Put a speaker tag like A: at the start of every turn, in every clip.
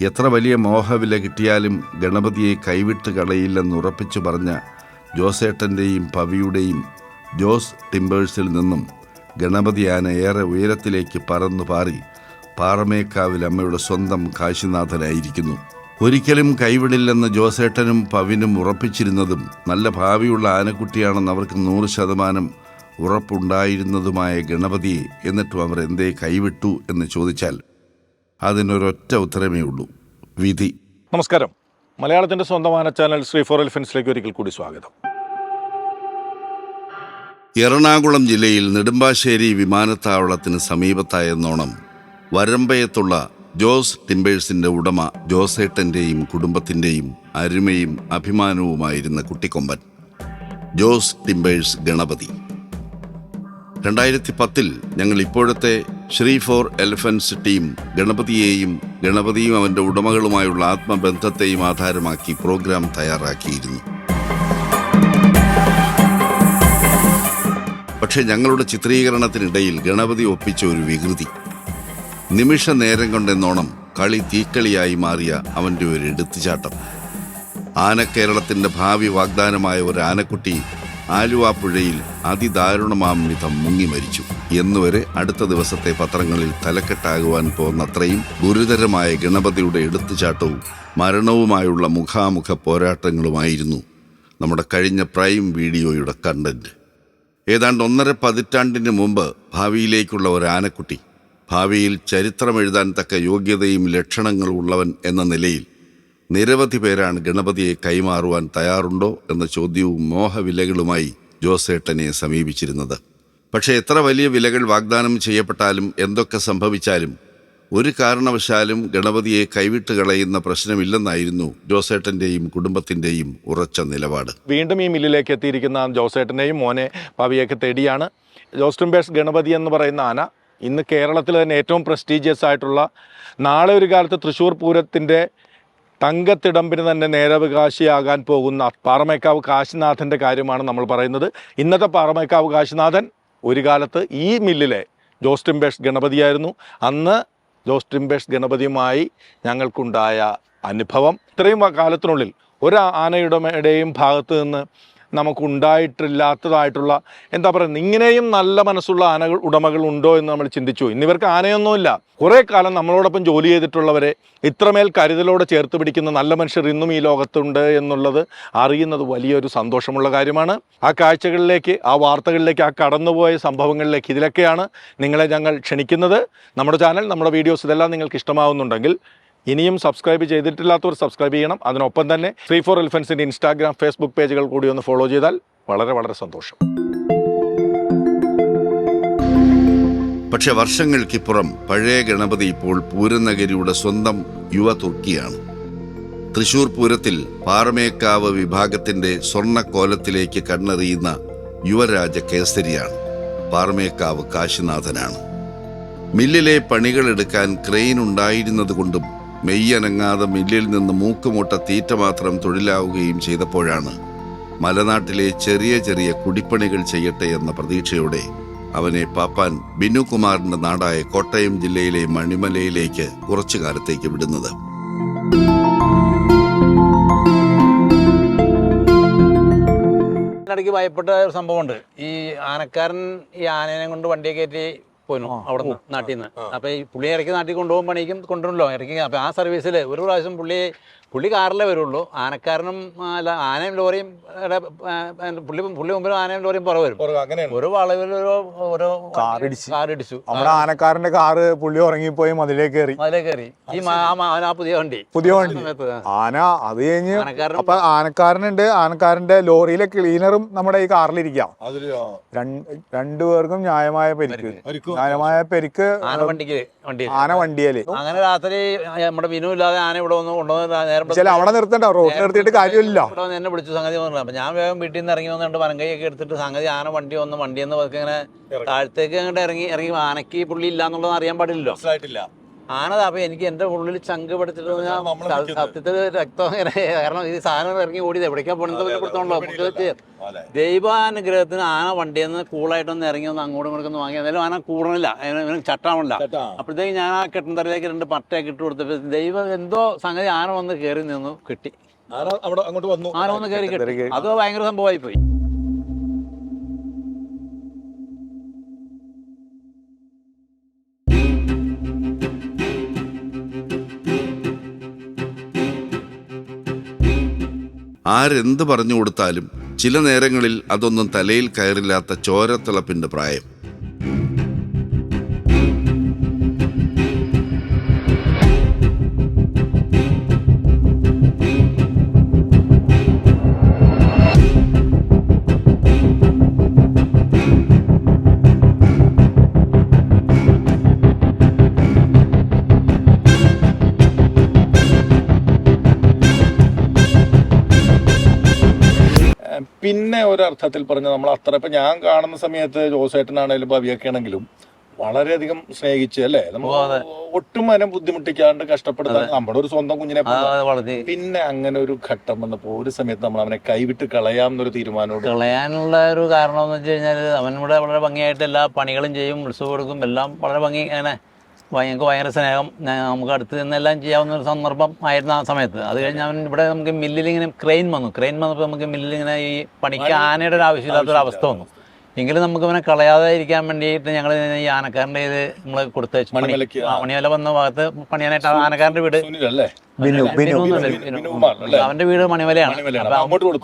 A: എത്ര വലിയ മോഹവില കിട്ടിയാലും ഗണപതിയെ കൈവിട്ട് കളയില്ലെന്ന് ഉറപ്പിച്ചു പറഞ്ഞ ജോസേട്ടന്റെയും പവിയുടെയും ജോസ് ടിമ്പേഴ്സിൽ നിന്നും ഗണപതി ആന ഏറെ ഉയരത്തിലേക്ക് പറന്നു പാറി പാറമേക്കാവിൽ അമ്മയുടെ സ്വന്തം കാശിനാഥനായിരിക്കുന്നു. ഒരിക്കലും കൈവിടില്ലെന്ന് ജോസേട്ടനും പവിനും ഉറപ്പിച്ചിരുന്നതും നല്ല ഭാവിയുള്ള ആനക്കുട്ടിയാണെന്ന് അവർക്ക് നൂറ് ശതമാനം ഉറപ്പുണ്ടായിരുന്നതുമായ ഗണപതിയെ എന്നിട്ടും അവർ എന്തേ കൈവിട്ടു എന്ന് ചോദിച്ചാൽ അതിനൊരൊറ്റ ഉത്തരമേ ഉള്ളൂ. വിധി.
B: നമസ്കാരം. മലയാളത്തിന്റെ സ്വന്തമാന ചാനൽ ശ്രീ ഫോർ എലിഫൻസിലേക്ക് ഒരിക്കൽ കൂടി സ്വാഗതം.
A: എറണാകുളം ജില്ലയിൽ നെടുമ്പാശ്ശേരി വിമാനത്താവളത്തിന് സമീപത്തായെന്നോണം വരമ്പയത്തുള്ള ജോസ് ടിമ്പേഴ്സിന്റെ ഉടമ ജോസേട്ടന്റെയും കുടുംബത്തിന്റെയും അരുമയും അഭിമാനവുമായിരുന്ന കുട്ടിക്കൊമ്പൻ ജോസ് ടിമ്പേഴ്സ് ഗണപതി. രണ്ടായിരത്തി പത്തിൽ ഞങ്ങൾ ഇപ്പോഴത്തെ ശ്രീ ഫോർ എലിഫൻസ് ടീം ഗണപതിയെയും ഗണപതിയും അവന്റെ ഉടമകളുമായുള്ള ആത്മബന്ധത്തെയും ആധാരമാക്കി പ്രോഗ്രാം തയ്യാറാക്കിയിരുന്നു. പക്ഷെ ഞങ്ങളുടെ ചിത്രീകരണത്തിനിടയിൽ ഗണപതി ഒപ്പിച്ച ഒരു വികൃതി. നിമിഷ നേരം കൊണ്ടെന്നോണം കളി തീക്കളിയായി മാറിയ അവന്റെ ഒരു എടുത്തുചാട്ടം. ആനക്കേരളത്തിന്റെ ഭാവി വാഗ്ദാനമായ ഒരു ആനക്കുട്ടി ആലുവ പുഴയിൽ അതിദാരുണമാം വിധം മുങ്ങി മരിച്ചു. എന്നുവരെ അടുത്ത ദിവസത്തെ പത്രങ്ങളിൽ തലക്കെട്ടാകുവാൻ പോന്നത്രയും ഗുരുതരമായ ഗണപതിയുടെ എടുത്തുചാട്ടവും മരണവുമായുള്ള മുഖാമുഖ പോരാട്ടങ്ങളുമായിരുന്നു നമ്മുടെ കഴിഞ്ഞ പ്രൈം വീഡിയോയുടെ കണ്ടന്റ്. ഏതാണ്ട് ഒന്നര പതിറ്റാണ്ടിന് മുമ്പ് ഭാവിയിലേക്കുള്ള ഒരു ആനക്കുട്ടി ഭാവിയിൽ ചരിത്രം എഴുതാൻ തക്ക യോഗ്യതയും ലക്ഷണങ്ങളും ഉള്ളവൻ എന്ന നിലയിൽ നിരവധി പേരാണ് ഗണപതിയെ കൈമാറുവാൻ തയ്യാറുണ്ടോ എന്ന ചോദ്യവും മോഹവിലകളുമായി ജോസേട്ടനെ സമീപിച്ചിരുന്നത്. പക്ഷേ എത്ര വലിയ വിലകൾ വാഗ്ദാനം ചെയ്യപ്പെട്ടാലും എന്തൊക്കെ സംഭവിച്ചാലും ഒരു കാരണവശാലും ഗണപതിയെ കൈവിട്ട് കളയുന്ന പ്രശ്നമില്ലെന്നായിരുന്നു ജോസേട്ടന്റെയും കുടുംബത്തിന്റെയും ഉറച്ച നിലപാട്.
B: വീണ്ടും ഈ മില്ലിലേക്ക് എത്തിയിരിക്കുന്ന ജോസേട്ടനെയും മോനെ പവിയൊക്കെ തേടിയാണ്. ജോസ്റ്റുംബേഴ്സ് ഗണപതി എന്ന് പറയുന്ന ആന ഇന്ന് കേരളത്തിൽ തന്നെ ഏറ്റവും പ്രസ്റ്റീജിയസ് ആയിട്ടുള്ള നാളെ ഒരു കാലത്ത് തൃശ്ശൂർ പൂരത്തിന്റെ തങ്കത്തിടമ്പിന് തന്നെ നേരവകാശിയാകാൻ പോകുന്ന പാറമേക്കാവ് കാശിനാഥന്റെ കാര്യമാണ് നമ്മൾ പറയുന്നത്. ഇന്നത്തെ പാറമേക്കാവ് കാശിനാഥൻ ഒരു കാലത്ത് ഈ മില്ലിലെ ജോസ് ടിംബേഷ് ഗണപതിയായിരുന്നു. അന്ന് ജോസ് ടിംബേഷ് ഗണപതിയുമായി ഞങ്ങൾക്കുണ്ടായ അനുഭവം. ഇത്രയും കാലത്തിനുള്ളിൽ ഒരു ആനയുടമയുടെയും ഭാഗത്ത് നിന്ന് നമുക്കുണ്ടായിട്ടില്ലാത്തതായിട്ടുള്ള എന്താ പറയുന്നത് ഇങ്ങനെയും നല്ല മനസ്സുള്ള ആനകൾ ഉടമകൾ ഉണ്ടോ എന്ന് നമ്മൾ ചിന്തിച്ചു. ഇന്നിവർക്ക് ആനയൊന്നുമില്ല. കുറേ കാലം നമ്മളോടൊപ്പം ജോലി ചെയ്തിട്ടുള്ളവരെ ഇത്രമേൽ കരുതലോടെ ചേർത്ത് പിടിക്കുന്ന നല്ല മനുഷ്യർ ഇന്നും ഈ ലോകത്തുണ്ട് എന്നുള്ളത് അറിയുന്നത് വലിയൊരു സന്തോഷമുള്ള കാര്യമാണ്. ആ കാഴ്ചകളിലേക്ക് ആ വാർത്തകളിലേക്ക് ആ കടന്നുപോയ സംഭവങ്ങളിലേക്ക് ഇതിലൊക്കെയാണ് നിങ്ങളെ ഞങ്ങൾ ക്ഷണിക്കുന്നത്. നമ്മുടെ ചാനൽ നമ്മുടെ വീഡിയോസ് ഇതെല്ലാം നിങ്ങൾക്ക് ഇഷ്ടമാവുന്നുണ്ടെങ്കിൽ ഇനിയും സബ്സ്ക്രൈബ് ചെയ്തിട്ടില്ലാത്തവർ സബ്സ്ക്രൈബ് ചെയ്യണം. അതിനൊപ്പം തന്നെ ത്രീ ഫോർ എലിഫൻസിന്റെ ഇൻസ്റ്റാഗ്രാം ഫേസ്ബുക്ക് പേജുകൾ കൂടി ഒന്ന് ഫോളോ ചെയ്താൽ വളരെ വളരെ സന്തോഷം.
A: പക്ഷെ വർഷങ്ങൾക്കിപ്പുറം പഴയ ഗണപതി ഇപ്പോൾ പൂരനഗരിയുടെ സ്വന്തം യുവ തുർക്കിയാണ്. തൃശൂർ പൂരത്തിൽ പാറമേക്കാവ് വിഭാഗത്തിന്റെ സ്വർണക്കോലത്തിലേക്ക് കണ്ണെറിയുന്ന യുവരാജ കേസരിയാണ്. പാറമേക്കാവ് കാശിനാഥനാണ്. മില്ലിലെ പണികളെടുക്കാൻ ക്രെയിൻ ഉണ്ടായിരുന്നതുകൊണ്ടും മെയ്യനങ്ങാതെ മില്ലിൽ നിന്ന് മൂക്കുമുട്ട തീറ്റ മാത്രം തൊഴിലാവുകയും ചെയ്തപ്പോഴാണ് മലനാട്ടിലെ ചെറിയ ചെറിയ കുടിപ്പണികൾ ചെയ്യട്ടെ എന്ന പ്രതീക്ഷയോടെ അവനെ പാപ്പാൻ ബിനുകുമാറിന്റെ നാടായ കോട്ടയം ജില്ലയിലെ മണിമലയിലേക്ക് കുറച്ചു കാലത്തേക്ക് വിടുന്നത്.
C: ഇടയ്ക്ക് ഭയപ്പെട്ട ഒരു സംഭവമുണ്ട്. ഈ ആനക്കാരൻ ഈ ആനേനെ കൊണ്ട് വണ്ടിയെ കയറ്റി പോയിരുന്നു അവിടെ നിന്ന് നാട്ടിൽ നിന്ന് അപ്പൊ ഈ പുള്ളിയെ ഇറക്കി നാട്ടിൽ കൊണ്ടുപോകുമ്പോഴേക്കും കൊണ്ടുവരണല്ലോ ഇറക്കി അപ്പൊ ആ സർവീസിൽ ഒരു പ്രാവശ്യം പുള്ളി പുള്ളി കാറിലേ വരുള്ളൂ. ആനക്കാരനും അല്ല ആനയും ലോറിയും പുള്ളി പുള്ളി മുമ്പിൽ ആനയും ലോറിയും പുറകെ വരും. ഒരു വളവിൽ ഒരു ഒരു
D: കാറിടിച്ച്.
C: കാറിടിച്ചു.
D: നമ്മുടെ ആനക്കാരന്റെ കാറ് പുള്ളി ഉറങ്ങിപ്പോയി മതിലേ കയറി
C: അതിലേ കയറി ഈ ആ ആ പുതിയ വണ്ടി.
D: പുതിയ വണ്ടി. ആന അത് കഴിഞ്ഞ്
C: ആനക്കാരൻ
D: അപ്പൊ ആനക്കാരനുണ്ട്. ആനക്കാരന്റെ ലോറിയിലെ ക്ലീനറും നമ്മുടെ ഈ കാറിലിരിക്കാം. രണ്ട് പേർക്കും ന്യായമായ പെരുക്ക്. ന്യായമായ പെരുക്ക്
C: ആന വണ്ടിക്ക് വണ്ടി
D: ആന വണ്ടിയൽ.
C: അങ്ങനെ രാത്രി നമ്മുടെ വിനു ഇല്ലാതെ ആന ഇവിടെ വന്ന് കൊണ്ടുവന്ന് നേരം
D: ചില അവിടെ നിർത്തണ്ട റോഡിൽ നിർത്തിയിട്ട് കാര്യമില്ല
C: എന്നെ വിളിച്ചു സംഗതി പറഞ്ഞു അപ്പൊ ഞാൻ വേഗം വീട്ടിൽ നിന്ന് ഇറങ്ങി വന്നിട്ട് വനങ്കൈയൊക്കെ എടുത്തിട്ട് സംഗതി ആന വണ്ടി വന്ന് വണ്ടി എന്ന് ഇങ്ങനെ താഴത്തേക്ക് അങ്ങോട്ട് ഇറങ്ങി ഇറങ്ങി. ആനയ്ക്ക് പുള്ളി ഇല്ല എന്നുള്ളത് അറിയാൻ പാടില്ലല്ലോ. ആന അപ്പൊ എനിക്ക് എന്റെ ഉള്ളിൽ ചങ്ക് പഠിച്ചിട്ട് സത്യത്തിൽ രക്തം ഇങ്ങനെ കാരണം ഈ സാധനം ഇറങ്ങി ഓടിയത്. എവിടേക്കാ പോണെന്ന്. ദൈവാനുഗ്രഹത്തിന് ആന വണ്ടിയിൽ നിന്ന് കൂളായിട്ടൊന്ന് ഇറങ്ങി ഒന്ന് അങ്ങോട്ടും ഇങ്ങോട്ടും ഒന്ന് വാങ്ങി. എന്തായാലും ആന കൂടണില്ല. ചട്ടാവണില്ല
B: ചേട്ടാ,
C: അപ്പോഴത്തേക്ക് ഞാൻ ആ കെട്ടുന്തറയിലേക്ക് രണ്ട് പട്ടയൊക്കെ ഇട്ട് കൊടുത്തപ്പോൾ ദൈവം എന്തോ സംഗതി ആന വന്ന് കയറി നിന്നു കിട്ടി.
B: ആന വന്നു.
C: കയറി കിട്ടി. അത് ഭയങ്കര സംഭവമായി പോയി.
A: ആരെന്ത് പറഞ്ഞു കൊടുത്താലും ചില നേരങ്ങളിൽ അതൊന്നും തലയിൽ കയറില്ലാത്ത ചോരത്തിളപ്പിന്റെ പ്രായം.
B: ഒരർത്ഥത്തിൽ പറഞ്ഞ നമ്മൾ അത്ര ഇപ്പം ഞാൻ കാണുന്ന സമയത്ത് ജോസേട്ടനാണേലും ഭവിയൊക്കെ ആണെങ്കിലും വളരെയധികം സ്നേഹിച്ച് അല്ലേ? നമ്മൾ ഒട്ടും അതിനെ ബുദ്ധിമുട്ടിക്കാണ്ട് കഷ്ടപ്പെടുത്താൻ നമ്മുടെ ഒരു സ്വന്തം കുഞ്ഞിനെ പിന്നെ അങ്ങനെ ഒരു ഘട്ടം വന്നപ്പോ ഒരു സമയത്ത് നമ്മൾ അവനെ കൈവിട്ട് കളയാമെന്നൊരു തീരുമാനം
C: കളയാനുള്ള ഒരു കാരണം എന്ന് വെച്ച് കഴിഞ്ഞാൽ അവൻ ഇവിടെ വളരെ ഭംഗിയായിട്ട് എല്ലാ പണികളും ചെയ്യും ഉത്സവം എടുക്കും എല്ലാം വളരെ ഭംഗി അങ്ങനെ ഞങ്ങൾക്ക് ഭയങ്കര സ്നേഹം. നമുക്ക് അടുത്ത് നിന്നെല്ലാം ചെയ്യാവുന്ന ഒരു സന്ദർഭം ആയിരുന്നു ആ സമയത്ത്. അത് കഴിഞ്ഞ് അവൻ ഇവിടെ നമുക്ക് മില്ലിൽ ഇങ്ങനെ ക്രെയിൻ വന്നു. ക്രെയിൻ വന്നപ്പോൾ നമുക്ക് മില്ലിൽ ഇങ്ങനെ ഈ പണിക്ക് ആനയുടെ ഒരു ആവശ്യമില്ലാത്തൊരു അവസ്ഥ വന്നു. എങ്കിലും നമുക്ക് അവനെ കളയാതെ ഇരിക്കാൻ വേണ്ടിയിട്ട് ഞങ്ങൾ ഈ ആനക്കാരന്റെ ഇത് നമ്മൾ കൊടുത്ത മണിമല വന്ന ഭാഗത്ത് പണിയാനായിട്ട് ആനക്കാരന്റെ വീട്? അവന്റെ വീട് മണിമലയാണ്.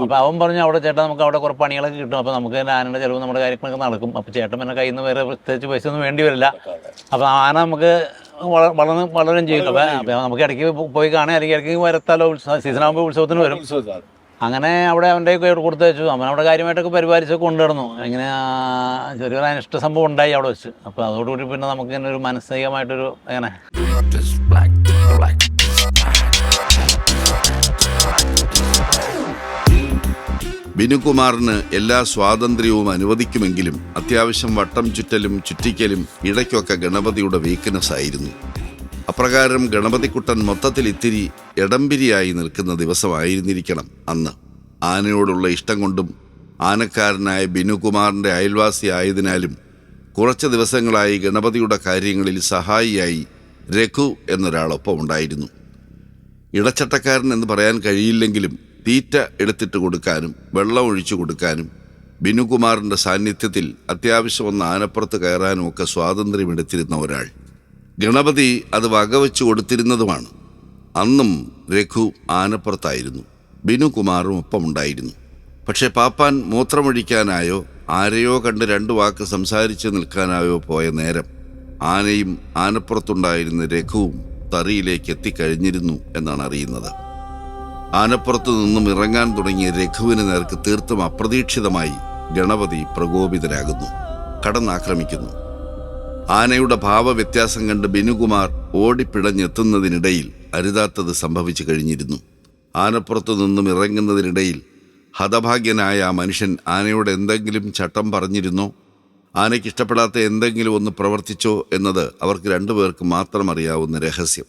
C: അപ്പൊ അവൻ പറഞ്ഞു അവിടെ ചേട്ടാ നമുക്ക് അവിടെ കുറെ പണികളൊക്കെ കിട്ടും. അപ്പൊ നമുക്ക് ആനയുടെ ചെലവ് നമ്മുടെ കാര്യങ്ങളൊക്കെ നടക്കും. അപ്പൊ ചേട്ടൻ പിന്നെ കയ്യിൽ നിന്ന് വേറെ പ്രത്യേകിച്ച് പൈസ ഒന്നും വേണ്ടി വരില്ല. അപ്പൊ ആന നമുക്ക് വള- വളർന്ന് വളരും ചെയ്യും. അപ്പൊ നമുക്ക് ഇടയ്ക്ക് പോയി കാണാൻ അല്ലെങ്കിൽ ഇടയ്ക്ക് വരത്താലോ സീസൺ ആകുമ്പോൾ ഉത്സവത്തിന് വരും. അങ്ങനെ അവിടെ അവന്റെ കൊടുത്തു വെച്ചു. അവൻ അവിടെ കാര്യമായിട്ടൊക്കെ പരിപാലിച്ചൊക്കെ കൊണ്ടുവരുന്നു. ഇങ്ങനെ ചെറിയൊരു അനിഷ്ട സംഭവം ഉണ്ടായി അവിടെ വെച്ച്. അപ്പോൾ അതോടുകൂടി പിന്നെ നമുക്ക് ഇങ്ങനെ ഒരു മാനസികമായിട്ടൊരു അങ്ങനെ.
A: ബിനുകുമാറിന് എല്ലാ സ്വാതന്ത്ര്യവും അനുവദിക്കുമെങ്കിലും അത്യാവശ്യം വട്ടം ചുറ്റലും ചുറ്റിക്കലും ഇടയ്ക്കൊക്കെ ഗണപതിയുടെ വീക്ക്നെസ് ആയിരുന്നു. അപ്രകാരം ഗണപതിക്കുട്ടൻ മൊത്തത്തിൽ ഇത്തിരി ഇടംപിരിയായി നിൽക്കുന്ന ദിവസമായിരുന്നിരിക്കണം അന്ന്. ആനയോടുള്ള ഇഷ്ടം കൊണ്ടും ആനക്കാരനായ ബിനുകുമാറിന്റെ അയൽവാസി ആയതിനാലും കുറച്ച് ദിവസങ്ങളായി ഗണപതിയുടെ കാര്യങ്ങളിൽ സഹായിയായി രഘു എന്നൊരാളൊപ്പം ഉണ്ടായിരുന്നു. ഇടച്ചട്ടക്കാരൻ എന്ന് പറയാൻ കഴിയില്ലെങ്കിലും തീറ്റ എടുത്തിട്ട് കൊടുക്കാനും വെള്ളം ഒഴിച്ചു കൊടുക്കാനും ബിനുകുമാറിന്റെ സാന്നിധ്യത്തിൽ അത്യാവശ്യം ഒന്ന് ആനപ്പുറത്ത് കയറാനും ഒക്കെ സ്വാതന്ത്ര്യമെടുത്തിരുന്ന ഒരാൾ. ഗണപതി അത് വകവെച്ചു കൊടുത്തിരുന്നതുമാണ്. അന്നും രഘു ആനപ്പുറത്തായിരുന്നു. ബിനുകുമാറും ഒപ്പമുണ്ടായിരുന്നു. പക്ഷെ പാപ്പാൻ മൂത്രമൊഴിക്കാനായോ ആരെയോ കണ്ട് രണ്ടു വാക്ക് സംസാരിച്ച് നിൽക്കാനായോ പോയ നേരം ആനയും ആനപ്പുറത്തുണ്ടായിരുന്ന രഘുവും തറിയിലേക്ക് എത്തിക്കഴിഞ്ഞിരുന്നു എന്നാണ് അറിയുന്നത്. ആനപ്പുറത്തു നിന്നും ഇറങ്ങാൻ തുടങ്ങിയ രഘുവിന് നേർക്ക് തീർത്തും അപ്രതീക്ഷിതമായി ഗണപതി പ്രകോപിതരാകുന്നു കടന്നാക്രമിക്കുന്നു. ആനയുടെ ഭാവവ്യത്യാസം കണ്ട് ബിനുകുമാർ ഓടിപ്പിടഞ്ഞെത്തുന്നതിനിടയിൽ അരുതാത്തത് സംഭവിച്ചു കഴിഞ്ഞിരുന്നു. ആനപ്പുറത്തു നിന്നും ഇറങ്ങുന്നതിനിടയിൽ ഹതഭാഗ്യനായ ആ മനുഷ്യൻ ആനയോട് എന്തെങ്കിലും ചട്ടം പറഞ്ഞിരുന്നോ? ആനയ്ക്ക് ഇഷ്ടപ്പെടാത്ത എന്തെങ്കിലും ഒന്ന് പ്രവർത്തിച്ചോ എന്നത് അവർക്ക് രണ്ടുപേർക്ക് മാത്രം അറിയാവുന്ന രഹസ്യം.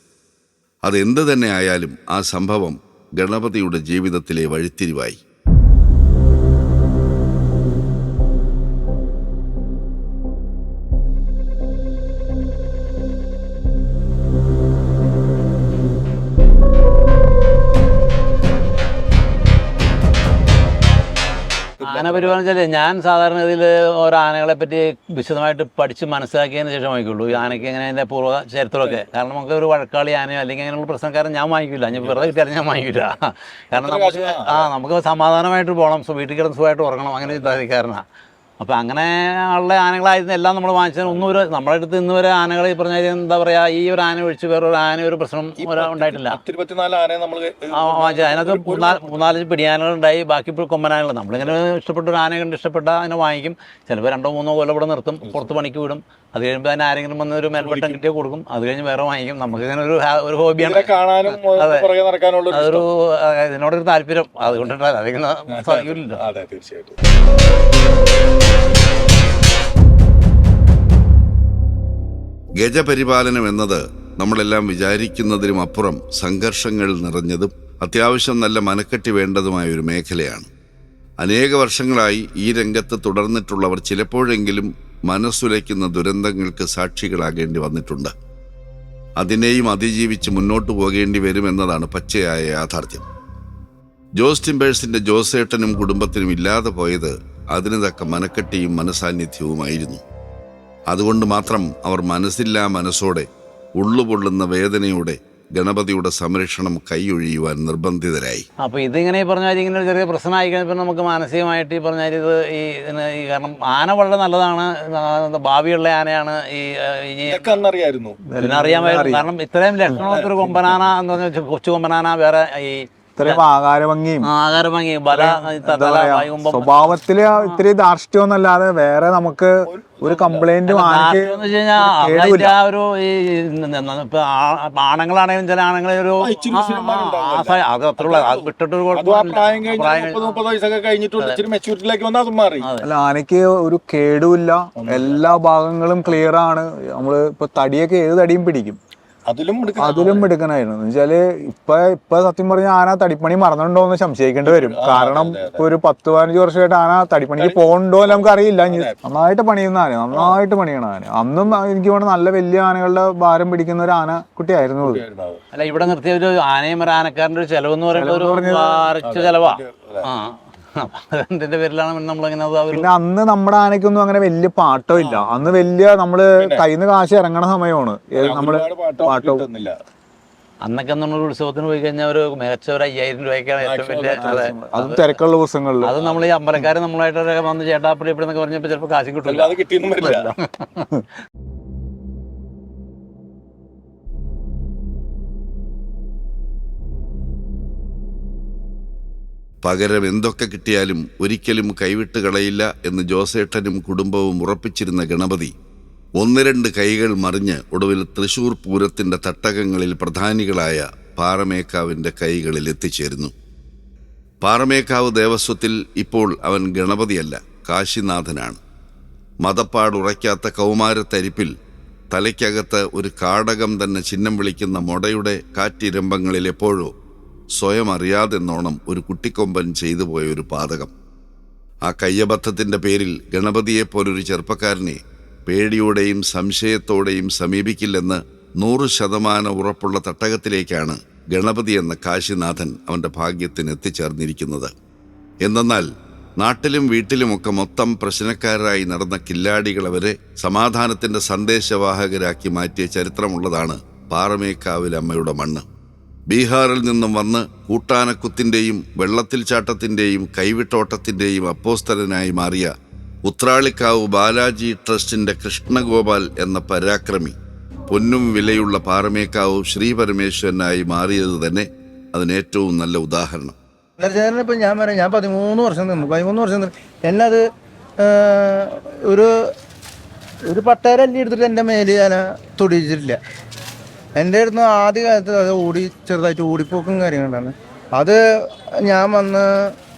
A: അതെന്ത് തന്നെ ആയാലും ആ സംഭവം ഗണപതിയുടെ ജീവിതത്തിലെ വഴിത്തിരിവായി.
C: ആന വെച്ചാൽ ഞാൻ സാധാരണ ഇതിൽ ഓരോ ആനകളെ പറ്റി വിശദമായിട്ട് പഠിച്ച് മനസ്സിലാക്കിയതിന് ശേഷം വാങ്ങിക്കുള്ളൂ. ഈ ആനയ്ക്ക് എങ്ങനെ അതിന്റെ പൂർവ ചരിത്രമൊക്കെ. കാരണം നമുക്ക് ഒരു വഴക്കാളി ആനയോ അല്ലെങ്കിൽ അങ്ങനെയുള്ള പ്രശ്നക്കാരൻ ഞാൻ വാങ്ങിക്കില്ല. ഞാൻ വെറുതെ കിട്ടിയാലും ഞാൻ വാങ്ങിക്കില്ല. കാരണം നമുക്ക് ആ നമുക്ക് സമാധാനമായിട്ട് പോകണം വീട്ടിൽ കിടന്ന് സുഖമായിട്ട് ഉറങ്ങണം. അങ്ങനെ ചിന്താധികാരനാണ് അപ്പം അങ്ങനെ ഉള്ള ആനകളായിരുന്നു എല്ലാം നമ്മൾ വാങ്ങിച്ചത്. ഒന്നും ഒരു നമ്മുടെ അടുത്ത് ഇന്ന് വരെ ആനകൾ ഈ പറഞ്ഞ എന്താ പറയുക ഈ ഒരു ആന ഒഴിച്ച് വേറൊരു ആന ഒരു പ്രശ്നം ഉണ്ടായിട്ടില്ല. വാങ്ങിച്ചത്. അതിനകത്ത് മൂന്നാൽ പിടിയാനകൾ ഉണ്ടായി. ബാക്കി ഇപ്പോൾ കൊമ്പനാനകൾ നമ്മളിങ്ങനെ ഇഷ്ടപ്പെട്ട ഒരു ആന കണ്ട് ഇഷ്ടപ്പെട്ട അതിനെ വാങ്ങിക്കും. ചിലപ്പോൾ രണ്ടോ മൂന്നോ കൊല്ലം ഇവിടെ നിർത്തും. പുറത്ത് പണിക്ക് വിടും. അത് കഴിയുമ്പോൾ അതിന് ആരെങ്കിലും വന്ന് ഒരു മേൽവട്ടം കിട്ടിയ കൊടുക്കും. അത് കഴിഞ്ഞ് വേറെ വാങ്ങിക്കും. നമുക്ക് ഇങ്ങനെ ഒരു ഒരു ഹോബിയാണ്.
B: കാണാനും
C: അതൊരു ഇതിനോടൊരു താല്പര്യം. അതുകൊണ്ടിട്ടാണ് അതിങ്ങനെ സാധിക്കില്ലല്ലോ.
B: അതെ തീർച്ചയായിട്ടും.
A: ഗജപരിപാലനം എന്നത് നമ്മളെല്ലാം വിചാരിക്കുന്നതിനും അപ്പുറം സംഘർഷങ്ങൾ നിറഞ്ഞതും അത്യാവശ്യം നല്ല മനക്കെട്ടി വേണ്ടതുമായ ഒരു മേഖലയാണ്. അനേക വർഷങ്ങളായി ഈ രംഗത്ത് തുടർന്നിട്ടുള്ളവർ ചിലപ്പോഴെങ്കിലും മനസ്സുലയ്ക്കുന്ന ദുരന്തങ്ങൾക്ക് സാക്ഷികളാകേണ്ടി വന്നിട്ടുണ്ട്. അതിനെയും അതിജീവിച്ച് മുന്നോട്ടു പോകേണ്ടി വരുമെന്നതാണ് പച്ചയായ യാഥാർത്ഥ്യം. ജോസ് ടിംബേഴ്സിന്റെ ജോസേട്ടനും കുടുംബത്തിനും ഇല്ലാതെ പോയത് അതിന് തക്ക മനക്കെട്ടിയും മനസാന്നിധ്യവുമായിരുന്നു. അതുകൊണ്ട് മാത്രം അവർ മനസ്സില്ലാ മനസ്സോടെ ഉള്ളുപൊള്ളുന്ന വേദനയോടെ ഗണപതിയുടെ സംരക്ഷണം കൈയൊഴിയുവാൻ നിർബന്ധിതരായി.
C: അപ്പോൾ ഇതിങ്ങനെ ഈ പറഞ്ഞാൽ ഇങ്ങനെ ഒരു ചെറിയ പ്രശ്നമായി കഴിഞ്ഞപ്പോൾ നമുക്ക് മാനസികമായിട്ട് ഈ പറഞ്ഞാൽ ഇത് ഈ ഈ കാരണം ആന വളരെ നല്ലതാണ്. ഭാവിയുള്ള ആനയാണ് ഈ
B: അറിയാമായിരുന്നു
C: ഇതിനറിയാമായിരുന്നു. കാരണം ഇത്രയും ലക്ഷണമൊത്തൊരു കൊമ്പനാന എന്ന് പറഞ്ഞാൽ കൊച്ചു കൊമ്പനാന വേറെ ഈ
D: ഇത്രയും ആകാരഭംഗിയും.
C: ആകാരം ഭംഗി ബല
D: എന്താ
C: തല
D: പറയാ
C: വായുമ്പം
D: സ്വഭാവത്തിൽ ഇത്തിരി ധാർഷ്ട്യമൊന്നല്ലാതെ വേറെ നമുക്ക് ഒരു കംപ്ലൈന്റ്
C: ഒരു ആണുങ്ങളാണെങ്കിലും ചില ആണുങ്ങളെ ഒരു അത് അത്ര വിട്ടിട്ടൊരു.
D: അല്ല ആനയ്ക്ക് ഒരു കേടുമില്ല. എല്ലാ ഭാഗങ്ങളും ക്ലിയർ ആണ്. നമ്മൾ ഇപ്പൊ തടിയൊക്കെ ഏത് തടിയും പിടിക്കും.
B: അതിലും
D: എടുക്കണായിരുന്നു എന്ന് വെച്ചാൽ ഇപ്പൊ ഇപ്പൊ സത്യം പറഞ്ഞ ആന തടിപ്പണി മറന്നുണ്ടോ എന്ന് സംശയിക്കേണ്ടി വരും. കാരണം ഇപ്പൊ ഒരു പത്ത് പതിനഞ്ച് വർഷമായിട്ട് ആന തടിപ്പണിക്ക് പോകണ്ടോ എന്ന് നമുക്ക് അറിയില്ല നന്നായിട്ട് പണിയുന്ന ആന നന്നായിട്ട് പണിയണ ആന. അന്നും എനിക്ക് വേണ്ട നല്ല വലിയ ആനകളുടെ ഭാരം പിടിക്കുന്ന ഒരു ആന കുട്ടിയായിരുന്നു
C: അല്ല ഇവിടെ നിർത്തിയ ഒരു ആനയും ഒരു ആനക്കാരന്റെ ഒരു ചെലവെന്ന് പറയുമ്പോൾ ഒരു അരച്ച ചെലവാ. അതിന്റെ പേരിലാണ് നമ്മളിങ്ങനെ
D: പിന്നെ അന്ന് നമ്മുടെ ആനയ്ക്കൊന്നും അങ്ങനെ വലിയ പാട്ടോ ഇല്ല. അന്ന് വലിയ നമ്മൾ കയ്യിന്ന് കാശ് ഇറങ്ങണ സമയമാണ്.
B: നമ്മൾ പാട്ടോ
C: അന്നൊക്കെ നമ്മൾ ഉത്സവത്തിന് പോയി കഴിഞ്ഞാൽ ഒരു മികച്ച ഒരു അയ്യായിരം രൂപയ്ക്കാണ് ഏറ്റവും വലിയ അത്
D: തിരക്കുള്ള ദിവസങ്ങളിൽ
C: അത് നമ്മൾ ഈ അമ്പലക്കാർ നമ്മളായിട്ടൊക്കെ വന്ന് ചേട്ടാപ്പിടി ഇവിടെ നിന്നൊക്കെ പറഞ്ഞപ്പോൾ ചിലപ്പോൾ കാശും കിട്ടില്ല
B: അത് കിട്ടിയൊന്നും
A: പകരം എന്തൊക്കെ കിട്ടിയാലും ഒരിക്കലും കൈവിട്ട് കളയില്ല എന്ന് ജോസേട്ടനും കുടുംബവും ഉറപ്പിച്ചിരുന്ന ഗണപതി ഒന്ന് രണ്ട് കൈകൾ മറിഞ്ഞ് ഒടുവിൽ തൃശൂർ പൂരത്തിന്റെ തട്ടകങ്ങളിൽ പ്രധാനികളായ പാറമേക്കാവിന്റെ കൈകളിൽ എത്തിച്ചേരുന്നു. പാറമേക്കാവ് ദേവസ്വത്തിൽ ഇപ്പോൾ അവൻ ഗണപതിയല്ല കാശിനാഥനാണ്. മതപ്പാടുറയ്ക്കാത്ത കൗമാരത്തരിപ്പിൽ തലയ്ക്കകത്ത് ഒരു കാടകം തന്നെ ചിഹ്നം വിളിക്കുന്ന മൊടയുടെ കാറ്റിരമ്പങ്ങളിൽ എപ്പോഴോ സ്വയം അറിയാതെന്നോണം ഒരു കുട്ടിക്കൊമ്പൻ ചെയ്തു പോയ ഒരു പാതകം. ആ കയ്യബദ്ധത്തിന്റെ പേരിൽ ഗണപതിയെപ്പോലൊരു ചെറുപ്പക്കാരനെ പേടിയോടെയും സംശയത്തോടെയും സമീപിക്കില്ലെന്ന് നൂറ് ശതമാനം ഉറപ്പുള്ള തട്ടകത്തിലേക്കാണ് ഗണപതി എന്ന കാശിനാഥൻ അവന്റെ ഭാഗ്യത്തിന് എത്തിച്ചേർന്നിരിക്കുന്നത്. എന്തെന്നാൽ നാട്ടിലും വീട്ടിലുമൊക്കെ മൊത്തം പ്രശ്നക്കാരായി നടന്ന കില്ലാടികളവരെ സമാധാനത്തിന്റെ സന്ദേശവാഹകരാക്കി മാറ്റിയ ചരിത്രമുള്ളതാണ് പാറമേക്കാവിലമ്മയുടെ മണ്ണ്. ബീഹാറിൽ നിന്നും വന്ന് കൂട്ടാനക്കുത്തിന്റെയും വെള്ളത്തിൽ ചാട്ടത്തിന്റെയും കൈവിട്ടോട്ടത്തിന്റെയും അപ്പോസ്തലനായി മാറിയ ഉത്രാളിക്കാവ് ബാലാജി ട്രസ്റ്റിന്റെ കൃഷ്ണഗോപാൽ എന്ന പരാക്രമി പൊന്നും വിലയുള്ള പാറമേക്കാവ് ശ്രീപരമേശ്വരനായി മാറിയത് തന്നെ അതിന് ഏറ്റവും നല്ല ഉദാഹരണം.
E: ഇപ്പം ഞാൻ പറയാം ഞാൻ പതിമൂന്ന് വർഷം നിന്നു പതിമൂന്ന് വർഷം നിന്നു. എന്നെ അത് ഒരു ഒരു പട്ടേരല്ലി എടുത്തിട്ട് എന്റെ മേൽ ഞാൻ തൊടിയിച്ചിട്ടില്ല എന്റെ അടുത്ത് ആദ്യ കാലത്ത് അത് ഓടി ചെറുതായിട്ട് ഓടിപ്പോക്കും കാര്യങ്ങളുണ്ടാണ് അത് ഞാൻ വന്ന്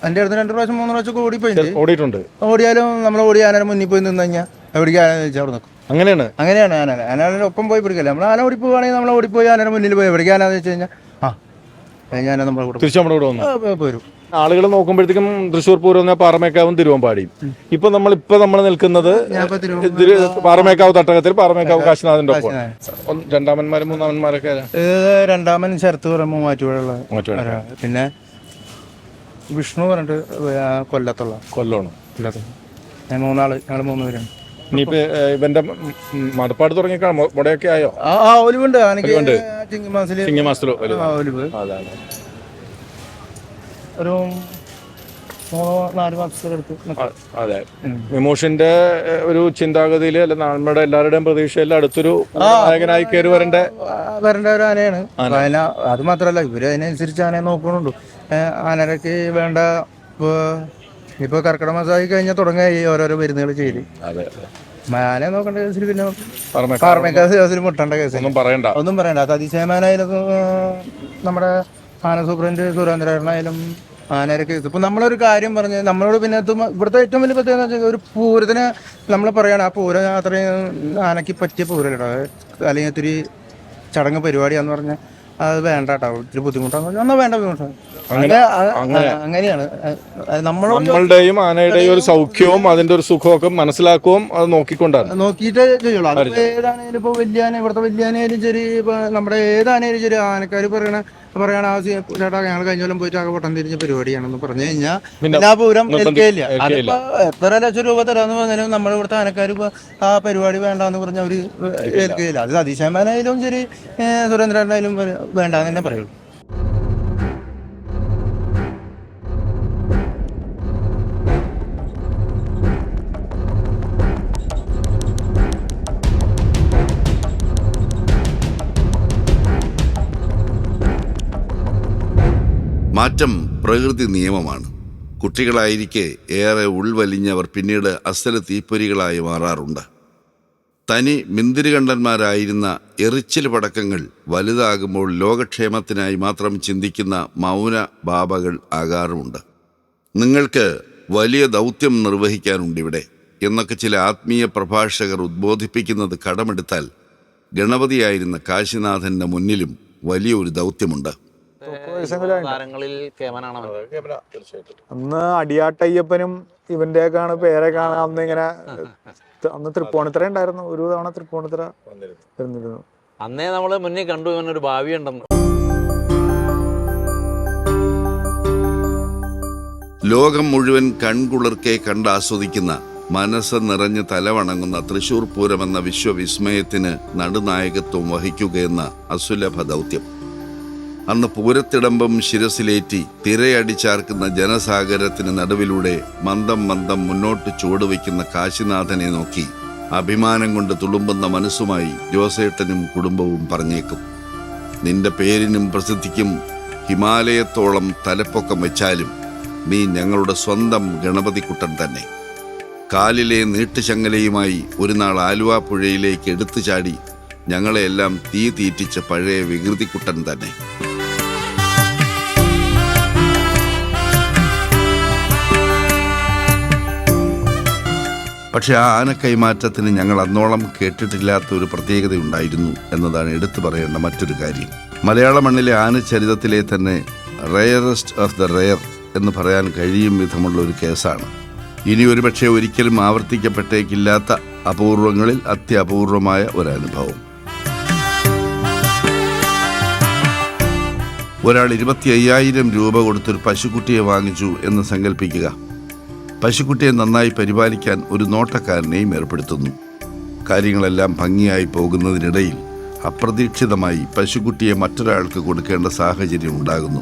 E: എന്റെ അടുത്ത് രണ്ട് പ്രാവശ്യം മൂന്ന് പ്രാവശ്യം ഒക്കെ ഓടിപ്പോയിട്ടുണ്ട്.
B: ഓടിയിട്ടുണ്ട്.
E: ഓടിയാലും നമ്മൾ ഓടി ആനയുടെ മുന്നിൽ പോയി നിന്ന് കഴിഞ്ഞാൽ എവിടേക്ക് ആന ചോദിച്ചാൽ അവിടെ നിൽക്കും.
B: അങ്ങനെയാണ്?
E: അങ്ങനെയാണ് ആന. ആനയുടെ ഒപ്പം പോയി പിടിക്കല്ലേ. നമ്മൾ ആന ഓടിപ്പോവാണെങ്കിൽ നമ്മൾ ഓടിപ്പോയി ആനയുടെ മുന്നിൽ പോയി എവിടേക്ക് ആന വെച്ച് കഴിഞ്ഞാൽ ആ ഞാൻ നമ്മൾ കൂടെ
B: തിരിച്ചു നമ്മുടെ കൂടെ
E: പോരും
B: ആളുകൾ നോക്കുമ്പോഴത്തേക്കും തൃശ്ശൂർ പൂരം പാറമേക്കാവും തിരുവമ്പാടിയും ഇപ്പൊ നമ്മൾ ഇപ്പൊ നമ്മൾ നിൽക്കുന്നത് പാറമേക്കാവ് തട്ടകത്തിൽ പാറമേക്കാവ് കാശിനാഥന്റെ ഒപ്പം. രണ്ടാമന്മാരും മൂന്നാമന്മാരൊക്കെ
E: രണ്ടാമൻ ശരത്ത് പറയുമ്പോൾ മാറ്റുപുഴയുള്ള പിന്നെ വിഷ്ണു പറഞ്ഞിട്ട് കൊല്ലത്തുള്ള.
B: കൊല്ലമാണ്
E: കൊല്ലത്ത് ഞാൻ മൂന്നാൾ ഞങ്ങൾ മൂന്ന് പേരാണ്
B: ഇനിയിപ്പോ ഇവന്റെ മടപ്പാട് തുടങ്ങിയ മുടയൊക്കെ ആയോ?
E: ആ ഒലിവുണ്ട്.
B: ചിങ്ങമാസത്തിലോ അതാണ്.
E: ഒരു മൂന്നോ നാല് മാസത്തിലെടുത്ത് നിൽക്കും.
B: അ- അതെ. വിമോഷിന്റെ ഒരു ചിന്താഗതിയിൽ അല്ല നമ്മുടെ എല്ലാവരുടെയും പ്രതീക്ഷയിൽ അടുത്തൊരു നായകനായി കയറി വരണ്ട
E: ആ, വരേണ്ട ഒരു ആനയാണ്. ആന. അത് മാത്രമല്ല ഇവർ അതിനനുസരിച്ച് ആനയെ നോക്കണുള്ളൂ ആനരക്ക് വേണ്ട ഇപ്പൊ ഇപ്പൊ കർക്കിടക മാസമായി കഴിഞ്ഞാൽ തുടങ്ങുക ഈ ഓരോരോ മരുന്നുകൾ ചെയ്ത്.
B: അതെ
E: ആനയെ നോക്കേണ്ട കേസിൽ പിന്നെ
B: പാറമേക്കാവ്
E: പാർമേക്കാസ് കേസിൽ മുട്ടേണ്ട കേസ്
B: ഒന്നും പറയണ്ട.
E: ഒന്നും പറയണ്ട. അത് അതിശയമാനായാലും നമ്മുടെ ആന സൂപ്രണ്ട് സുരേന്ദ്രനായാലും ആനയുടെ കേസ്. ഇപ്പൊ നമ്മളൊരു കാര്യം പറഞ്ഞ് നമ്മളോട് പിന്നെ ഇവിടുത്തെ ഏറ്റവും വലിയ പ്രത്യേകത എന്ന് വെച്ചാൽ ഒരു പൂരത്തിന് നമ്മൾ പറയണം ആ പൂരം അത്രയും ആനയ്ക്ക് പറ്റിയ പൂരല്ലോ അല്ലെങ്കിൽ ഒത്തിരി ചടങ്ങ് പരിപാടിയാന്ന് പറഞ്ഞാൽ അത് വേണ്ട കേട്ടോ ഒത്തിരി ബുദ്ധിമുട്ടാന്ന് പറഞ്ഞാൽ എന്നാൽ വേണ്ട ബുദ്ധിമുട്ടാണ് അങ്ങനെയാണ്.
B: നമ്മളുടെയും ആനയുടെയും ഒരു സൗഖ്യവും അതിന്റെ ഒരു സുഖമൊക്കെ മനസ്സിലാക്കുകയും അത് നോക്കിക്കൊണ്ടാണ്.
E: നോക്കിയിട്ട് ചെയ്യുള്ളൂ. അത് ഏതാണേലും ഇപ്പൊ വലിയ ഇവിടുത്തെ വലിയാനേലും ശരി ഇപ്പൊ നമ്മുടെ ഏതാണേലും ശരി ആനക്കാർ പറയണ പറയണ ആ ചേട്ടാ ഞങ്ങൾ കഴിഞ്ഞ കൊല്ലം പോയിട്ട് ആകെ പൊട്ടം തിരിഞ്ഞ പരിപാടിയാണെന്ന് പറഞ്ഞു കഴിഞ്ഞാൽ
B: പിന്നെ
E: ആ പൂരം ഏൽക്കുകയില്ല. അതിപ്പോ എത്ര ലക്ഷം രൂപ തരാന്ന് പറഞ്ഞാലും നമ്മുടെ ഇവിടുത്തെ ആനക്കാർ ആ പരിപാടി വേണ്ടാന്ന് പറഞ്ഞ അവർ ഏൽക്കുകയില്ല അത് സതീശന്മാരായാലും ശരി സുരേന്ദ്രനായാലും വേണ്ടാന്ന് തന്നെ പറയുള്ളൂ.
A: മാറ്റം പ്രകൃതി നിയമമാണ്. കുട്ടികളായിരിക്കെ ഏറെ ഉൾവലിഞ്ഞവർ പിന്നീട് അസ്ഥല തീപ്പൊരികളായി മാറാറുണ്ട്. തനി മിന്തിരികണ്ഠന്മാരായിരുന്ന എറിച്ചിൽ പടക്കങ്ങൾ വലുതാകുമ്പോൾ ലോകക്ഷേമത്തിനായി മാത്രം ചിന്തിക്കുന്ന മൗന ബാബകൾ ആകാറുമുണ്ട്. നിങ്ങൾക്ക് വലിയ ദൗത്യം നിർവഹിക്കാനുണ്ടിവിടെ എന്നൊക്കെ ചില ആത്മീയ പ്രഭാഷകർ ഉദ്ബോധിപ്പിക്കുന്നത് കടമെടുത്താൽ ഗണപതിയായിരുന്ന കാശിനാഥന്റെ മുന്നിലും വലിയൊരു ദൗത്യമുണ്ട്.
C: താരങ്ങളിൽ കേമനാണ്.
D: അന്ന് അടിയാട്ടയ്യപ്പനും പേരെ പേരൊക്കെയാണ് അന്ന് ഇങ്ങനെ അന്ന് തൃപ്പൂണിത്തറ ഉണ്ടായിരുന്നു. ഒരു തവണ തൃപ്പൂണിത്തറ വരുന്നിരുന്നു
C: അന്നേ നമ്മൾ മുന്നേ കണ്ടു ഇവനൊരു ഭാവി ഉണ്ടെന്ന്.
A: ലോകം മുഴുവൻ കൺകുളിർക്കെ കണ്ടാസ്വദിക്കുന്ന മനസ്സ് നിറഞ്ഞ് തലവണങ്ങുന്ന തൃശൂർ പൂരം എന്ന വിശ്വവിസ്മയത്തിന് നടുനായകത്വം വഹിക്കുകയെന്ന അസുലഭ ദൗത്യം അന്ന് പൂരത്തിടമ്പം ശിരസിലേറ്റി തിരയടിച്ചാർക്കുന്ന ജനസാഗരത്തിന് നടുവിലൂടെ മന്ദം മന്ദം മുന്നോട്ട് ചുവടുവയ്ക്കുന്ന കാശിനാഥനെ നോക്കി അഭിമാനം കൊണ്ട് തുളുമ്പുന്ന മനസ്സുമായി ജോസേട്ടനും കുടുംബവും പറഞ്ഞേക്കും. നിന്റെ പേരിനും പ്രസിദ്ധിക്കും ഹിമാലയത്തോളം തലപ്പൊക്കം വെച്ചാലും നീ ഞങ്ങളുടെ സ്വന്തം ഗണപതിക്കുട്ടൻ തന്നെ. കാലിലെ നീട്ടുചങ്ങലയുമായി ഒരു നാൾ ആലുവ പുഴയിലേക്ക് എടുത്തു ചാടി ഞങ്ങളെയെല്ലാം തീ തീറ്റിച്ച പഴയ വികൃതിക്കുട്ടൻ തന്നെ. പക്ഷെ ആ ആനക്കൈമാറ്റത്തിന് ഞങ്ങൾ അന്നോളം കേട്ടിട്ടില്ലാത്ത ഒരു പ്രത്യേകതയുണ്ടായിരുന്നു എന്നതാണ് എടുത്തു പറയേണ്ട മറ്റൊരു കാര്യം. മലയാള മണ്ണിലെ ആനചരിതത്തിലെ തന്നെ റയറസ്റ്റ് ഓഫ് ദ റയർ എന്ന് പറയാൻ കഴിയും വിധമുള്ള ഒരു കേസാണ്. ഇനി ഒരുപക്ഷെ ഒരിക്കലും ആവർത്തിക്കപ്പെട്ടേക്കില്ലാത്ത അപൂർവങ്ങളിൽ അത്യപൂർവമായ ഒരനുഭവം. ഒരാൾ ഇരുപത്തി അയ്യായിരം രൂപ കൊടുത്തൊരു പശുക്കുട്ടിയെ വാങ്ങിച്ചു എന്ന് സങ്കല്പിക്കുക പശുക്കുട്ടിയെ നന്നായി പരിപാലിക്കാൻ ഒരു നോട്ടക്കാരനെയും ഏർപ്പെടുത്തുന്നു. കാര്യങ്ങളെല്ലാം ഭംഗിയായി പോകുന്നതിനിടയിൽ അപ്രതീക്ഷിതമായി പശുക്കുട്ടിയെ മറ്റൊരാൾക്ക് കൊടുക്കേണ്ട സാഹചര്യം ഉണ്ടാകുന്നു.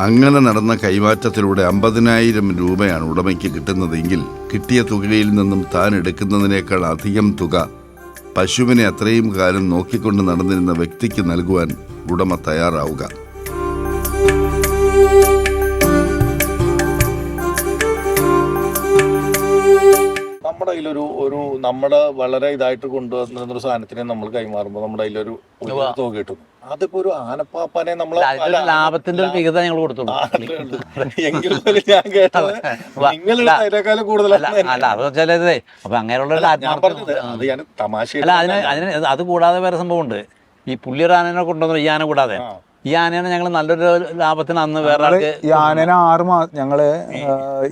A: അങ്ങനെ നടന്ന കൈമാറ്റത്തിലൂടെ അമ്പതിനായിരം രൂപയാണ് ഉടമയ്ക്ക് കിട്ടുന്നതെങ്കിൽ കിട്ടിയ തുകയിൽ നിന്നും താൻ എടുക്കുന്നതിനേക്കാൾ അധികം തുക പശുവിനെ അത്രയും കാലം നോക്കിക്കൊണ്ട് നടന്നിരുന്ന വ്യക്തിക്ക് നൽകുവാൻ ഉടമ തയ്യാറാവുക.
B: നമ്മുടെ കയ്യിലൊരു ഒരു നമ്മുടെ വളരെ ഇതായിട്ട് കൊണ്ടുവന്നിരുന്ന ഒരു സാധനത്തിനെ നമ്മൾ കൈമാറുമ്പോൾ നമ്മുടെ കയ്യിലൊരു ഒരു തുക കിട്ടും അതിപ്പോ ഒരു ആനപ്പാപ്പാനെ നമ്മൾ
C: ലാഭത്തിന്റെ ഒരു വിഹിതം ഞങ്ങൾ കൊടുത്തുള്ളൂ.
B: എങ്കിൽ പോലും ഞാൻ കേട്ടത് നിങ്ങൾ
C: അല്ല,
B: അതിനേക്കാളും
C: അത് അപ്പൊ അങ്ങനെയുള്ള ഒരു
B: ഞാൻ പറഞ്ഞത് അത് ഞാൻ തമാശ
C: അല്ല അതിന് അതിന് അത് കൂടാതെ വേറെ സംഭവമുണ്ട്. ഈ പുള്ളിയൊരു ഒരു ആനനെ കൊണ്ടുവന്നു ഈ ആന കൂടാതെ. ഈ ആനേനെ ഞങ്ങൾ നല്ലൊരു ലാഭത്തിന് അന്ന് വേറെ
D: ഈ ആനേനെ ആറ് മാസം ഞങ്ങൾ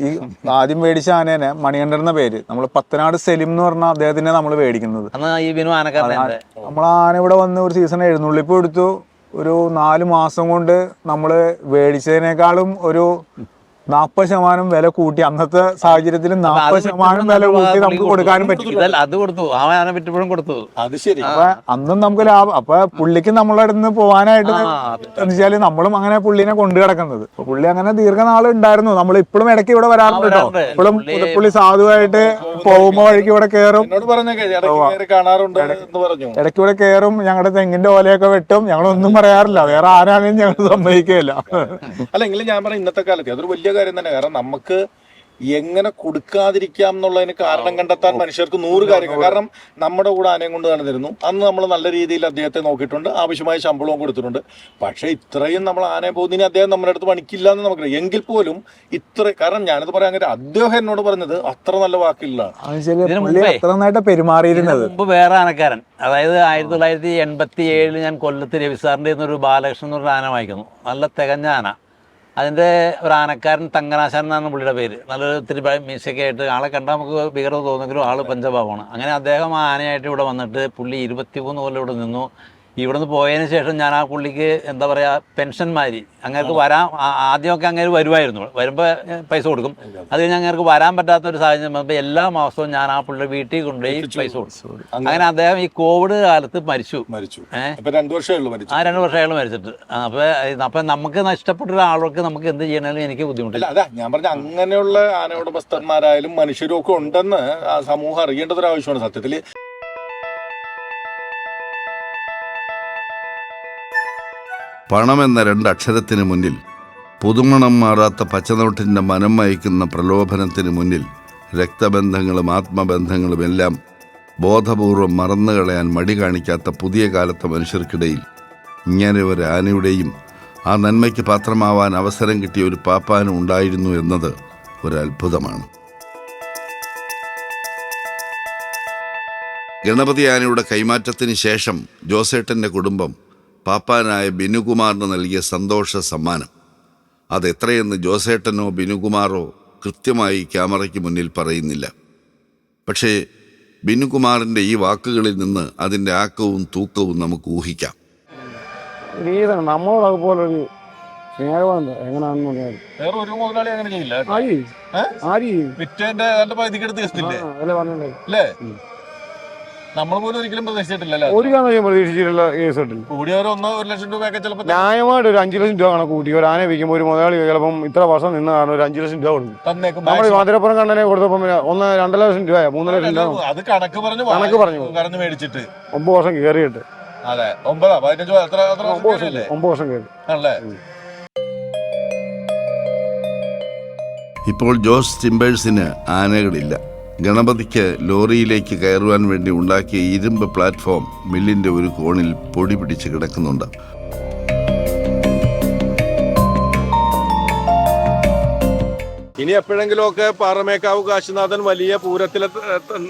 D: ഈ ആദ്യം മേടിച്ച ആനേനെ മണികണ്ഠൻ എന്ന പേര്. നമ്മൾ പത്തനാട് സെലിം എന്ന് പറഞ്ഞ അദ്ദേഹത്തിനെ നമ്മൾ മേടിക്കുന്നത്. നമ്മൾ ആന ഇവിടെ വന്ന് ഒരു സീസൺ എഴുന്നള്ളിപ്പ് എടുത്തു. ഒരു നാല് മാസം കൊണ്ട് നമ്മൾ മേടിച്ചതിനേക്കാളും ഒരു നാൽപ്പത് ശതമാനം വില കൂട്ടി. അന്നത്തെ സാഹചര്യത്തിൽ നാൽപ്പത് ശതമാനം വില കൂട്ടി നമുക്ക് കൊടുക്കാനും പറ്റില്ല.
C: അത് കൊടുത്തു. അവനെ കൊടുത്തു.
B: അത് ശരി.
D: അപ്പൊ അന്നും നമുക്ക് ലാഭം. അപ്പൊ പുള്ളിക്ക് നമ്മളെ അടുത്ത് പോവാനായിട്ട് എന്ന് വെച്ചാൽ നമ്മളും അങ്ങനെ പുള്ളിനെ കൊണ്ടു കിടക്കുന്നത്. പുള്ളി അങ്ങനെ ദീർഘനാൾ ഉണ്ടായിരുന്നു. നമ്മൾ ഇപ്പോഴും ഇടയ്ക്ക് ഇവിടെ വരാറുണ്ട് കേട്ടോ. ഇപ്പോഴും
C: പുള്ളി-
D: സാധുവായിട്ട് പോകുമ്പോ വഴിക്ക് ഇവിടെ കയറും
B: ഇടയ്ക്ക് പറഞ്ഞു.
D: ഇവിടെ കയറും ഞങ്ങളുടെ തെങ്ങിന്റെ ഓലയൊക്കെ വെട്ടും. ഞങ്ങളൊന്നും പറയാറില്ല. വേറെ ആരാണെങ്കിലും ഞങ്ങൾ സമ്മതിക്കുകയില്ല.
B: അല്ലെങ്കിൽ ഞാൻ പറയാം ഇന്നത്തെ കാലത്ത് അതൊരു വലിയ കാര്യം തന്നെ. കാരണം നമുക്ക് എങ്ങനെ കൊടുക്കാതിരിക്കാം എന്നുള്ളതിന് കാരണം കണ്ടെത്താൻ മനുഷ്യർക്ക് നൂറ് കാര്യങ്ങൾ. കാരണം നമ്മുടെ കൂടെ ആനയും കൊണ്ട് നടന്നിരുന്നു അന്ന് നമ്മൾ നല്ല രീതിയിൽ അദ്ദേഹത്തെ നോക്കിയിട്ടുണ്ട്. ആവശ്യമായ ശമ്പളവും കൊടുത്തിട്ടുണ്ട്. പക്ഷേ ഇത്രയും നമ്മൾ ആനയെ പോകുന്നതിന് അദ്ദേഹം നമ്മുടെ അടുത്ത് പണിക്കില്ല എന്ന് നമുക്കറിയാം. എങ്കിൽ പോലും ഇത്ര കാരണം ഞാനത് പറയാൻ കാര്യം അദ്ദേഹം എന്നോട് പറഞ്ഞത് അത്ര നല്ല വാക്കില്ല.
D: പെരുമാറിയിരുന്നത്.
C: മുമ്പ് വേറെ ആനക്കാരൻ. അതായത് ആയിരത്തി തൊള്ളായിരത്തി എൺപത്തി ഏഴിൽ ഞാൻ കൊല്ലത്ത് രവിസാറിന്റെ ഒരു ബാലകൃഷ്ണൻ എന്ന് ആന വായിക്കുന്നു നല്ല തികഞ്ഞ ആന. അതിന്റെ ഒരു ആനക്കാരൻ തങ്കനാശാൻ എന്നാണ് പുള്ളിയുടെ പേര്. നല്ലൊരു ഒത്തിരി മീശയൊക്കെ ആയിട്ട് ആളെ കണ്ടാൽ നമുക്ക് ഭീകരത തോന്നുമെങ്കിലും ആൾ പഞ്ചഭാവമാണ് അങ്ങനെ അദ്ദേഹം ആ ആനയായിട്ട് ഇവിടെ വന്നിട്ട് പുള്ളി ഇരുപത്തിമൂന്ന് കൊല്ലം ഇവിടെ നിന്നു. ഇവിടുന്ന് പോയതിന് ശേഷം ഞാൻ ആ പുള്ളിക്ക് എന്താ പറയുക പെൻഷൻമാരി അങ്ങേർക്ക് വരാൻ ആദ്യമൊക്കെ അങ്ങേര് വരുമായിരുന്നു വരുമ്പോൾ പൈസ കൊടുക്കും. അത് കഴിഞ്ഞ് അങ്ങേർക്ക് വരാൻ പറ്റാത്ത ഒരു സാഹചര്യം വന്നപ്പോൾ എല്ലാ മാസവും ഞാൻ ആ പുള്ളിയുടെ വീട്ടിൽ കൊണ്ടുപോയി പൈസ കൊടുക്കും അങ്ങനെ അദ്ദേഹം ഈ കോവിഡ് കാലത്ത് മരിച്ചു.
B: മരിച്ചു. രണ്ടു വർഷമേ
C: ആ രണ്ട് വർഷം അയാൾ മരിച്ചിട്ട്. ആ, അപ്പൊ അപ്പൊ നമുക്ക് നഷ്ടപ്പെട്ട ഒരാൾക്ക് നമുക്ക് എന്ത് ചെയ്യണമെങ്കിലും എനിക്ക് ബുദ്ധിമുട്ടില്ല.
B: അതാ ഞാൻ പറഞ്ഞ അങ്ങനെയുള്ള ആനയോട് ബസ്തന്മാരായാലും മനുഷ്യരും ഒക്കെ ഉണ്ടെന്ന് ആ സമൂഹം അറിയേണ്ടത് ഒരു ആവശ്യമാണ് സത്യത്തിൽ.
A: പണമെന്ന രണ്ടക്ഷരത്തിന് മുന്നിൽ പുതുമണം മാറാത്ത പച്ചനോട്ടിന്റെ മനം മയക്കുന്ന പ്രലോഭനത്തിന് മുന്നിൽ രക്തബന്ധങ്ങളും ആത്മബന്ധങ്ങളും എല്ലാം ബോധപൂർവം മറന്നുകളയാൻ മടി കാണിക്കാത്ത പുതിയ കാലത്തെ മനുഷ്യർക്കിടയിൽ ഇങ്ങനെ ഒരു ആനയുടെയും ആ നന്മയ്ക്ക് പാത്രമാവാൻ അവസരം കിട്ടിയ ഒരു പാപ്പാനും ഉണ്ടായിരുന്നു എന്നത് ഒരു അത്ഭുതമാണ് ഗണപതി ആനയുടെ കൈമാറ്റത്തിന് ശേഷം ജോസേട്ടന്റെ കുടുംബം പാപ്പാനായ ബിനുകുമാറിന് നൽകിയ സന്തോഷ സമ്മാനം. അതെത്രയെന്ന് ജോസേട്ടനോ ബിനുകുമാറോ കൃത്യമായി ക്യാമറയ്ക്ക് മുന്നിൽ പറയുന്നില്ല. പക്ഷേ ബിനുകുമാറിന്റെ ഈ വാക്കുകളിൽ നിന്ന് അതിന്റെ ആക്കവും തൂക്കവും നമുക്ക് ഊഹിക്കാം.
F: ഗീതം നമ്മളോട് അതുപോലൊരു സ്നേഹമുണ്ട്. എങ്ങനെയാണെന്ന് പറഞ്ഞാൽ
B: വേറെ ഒരു മുതലാളി അങ്ങനെ ചെയ്യില്ല
F: ആരി?
B: ഏ?
F: ആരി?
B: വിറ്റേന്റെ നല്ല പകുതിക്കെടുത്ത് കേസില്ലേ
F: ആ, അതല്ലേ പറഞ്ഞല്ലേ
B: അല്ലേ? നമ്മൾ പോലും ഒരിക്കലും പ്രതീക്ഷിച്ചിട്ടില്ല
F: ഒരു കാരണവശാലും പ്രതീക്ഷിച്ചിട്ടുള്ള കേസ് കിട്ടില്ല
B: കൂടിയ ഒരു ഒന്നോ ഒരു ലക്ഷം രൂപയൊക്കെ ചിലപ്പോൾ
F: ന്യായമായിട്ട് ഒരു അഞ്ചു ലക്ഷം രൂപ കണക്ക് കൂട്ടി. ഒരു ആന വിൽക്കുമ്പോൾ ഒരു മുതലാളി ചിലപ്പം ഇത്ര വർഷം നിന്ന് കാരണം ഒരു അഞ്ചു ലക്ഷം രൂപ കൊടുക്കും.
B: തന്നേക്കും.
F: നമ്മൾ മാതിരപ്പുറം കണ്ണനെ കൊടുത്തപ്പം ഒന്ന് രണ്ടര ലക്ഷം രൂപ മൂന്ന് ലക്ഷം രൂപ.
B: അത് കണക്ക് പറഞ്ഞു
F: കണക്ക് പറഞ്ഞു.
B: കടന്ന് മേടിച്ചിട്ട്.
F: ഒമ്പത് വർഷം കയറിയിട്ട്
B: അതെ. ഒമ്പതാ? പതിനഞ്ച്? എത്ര എത്ര
F: ഒമ്പത് വർഷം
B: കേറി
F: ഒമ്പത് വർഷം കയറി
B: ആണല്ലേ?
A: ഇപ്പോൾ ജോസ് ചിമ്പേഴ്സിന് ആനകളില്ല. ഗണപതിക്ക് ലോറിയിലേക്ക് കയറുവാൻ വേണ്ടി ഉണ്ടാക്കിയ ഇരുമ്പ് പ്ലാറ്റ്ഫോം മില്ലിന്റെ ഒരു കോണിൽ പൊടി പിടിച്ച് കിടക്കുന്നുണ്ട്.
B: ഇനി എപ്പോഴെങ്കിലും ഒക്കെ പാറമേക്കാവ് കാശിനാഥൻ വലിയ പൂരത്തിലെ